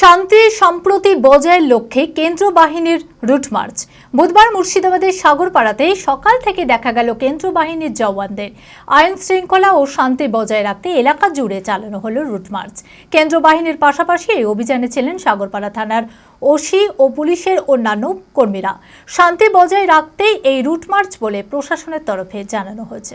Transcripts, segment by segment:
শান্তি সম্প্রতি বজায়ের লক্ষ্যে কেন্দ্র বাহিনীর রুট মার্চ। বুধবার মুর্শিদাবাদের সাগরপাড়াতে সকাল থেকে দেখা গেল কেন্দ্র বাহিনীর জওয়ানদের। আইন শৃঙ্খলা ও শান্তি বজায় রাখতে এলাকা জুড়ে চালানো হলো রুট মার্চ। কেন্দ্র বাহিনীর পাশাপাশি এই অভিযানে ছিলেন সাগরপাড়া থানার ওসি ও পুলিশের অন্যান্য কর্মীরা। শান্তি বজায় রাখতেই এই রুট মার্চ বলে প্রশাসনের তরফে জানানো হয়েছে।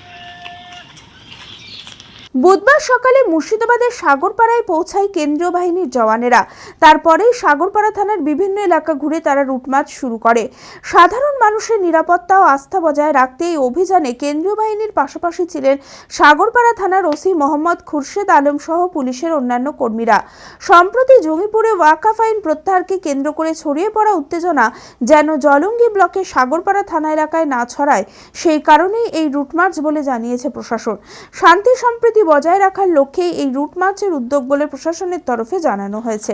বুধবার সকালে মুর্শিদাবাদের সাগরপাড়ায় পৌঁছায় কেন্দ্রীয় বাহিনীর জওয়ানেরা। তারপরেই সাগরপাড়া থানার বিভিন্ন এলাকা ঘুরে তারা রুটমার্চ শুরু করে। সাধারণ মানুষের নিরাপত্তা ও আস্থা বজায় রাখতে এই অভিযানে কেন্দ্রীয় বাহিনীর পাশাপাশি ছিলেন সাগরপাড়া থানার ওসি মোহাম্মদ খুরশেদ আলম সহ পুলিশের অন্যান্য কর্মীরা। সম্প্রতি জঙ্গিপুরে ওয়াকাফ আইন প্রত্যাহারকে কেন্দ্র করে ছড়িয়ে পড়া উত্তেজনা যেন জলঙ্গি ব্লকে সাগরপাড়া থানা এলাকায় না ছড়ায়, সেই কারণেই এই রুটমার্চ বলে জানিয়েছে প্রশাসন। শান্তি সম্প্রীতি বজায় রাখার লক্ষ্যেই এই রুট মার্চের উদ্যোগ বলে প্রশাসনের তরফে জানানো হয়েছে।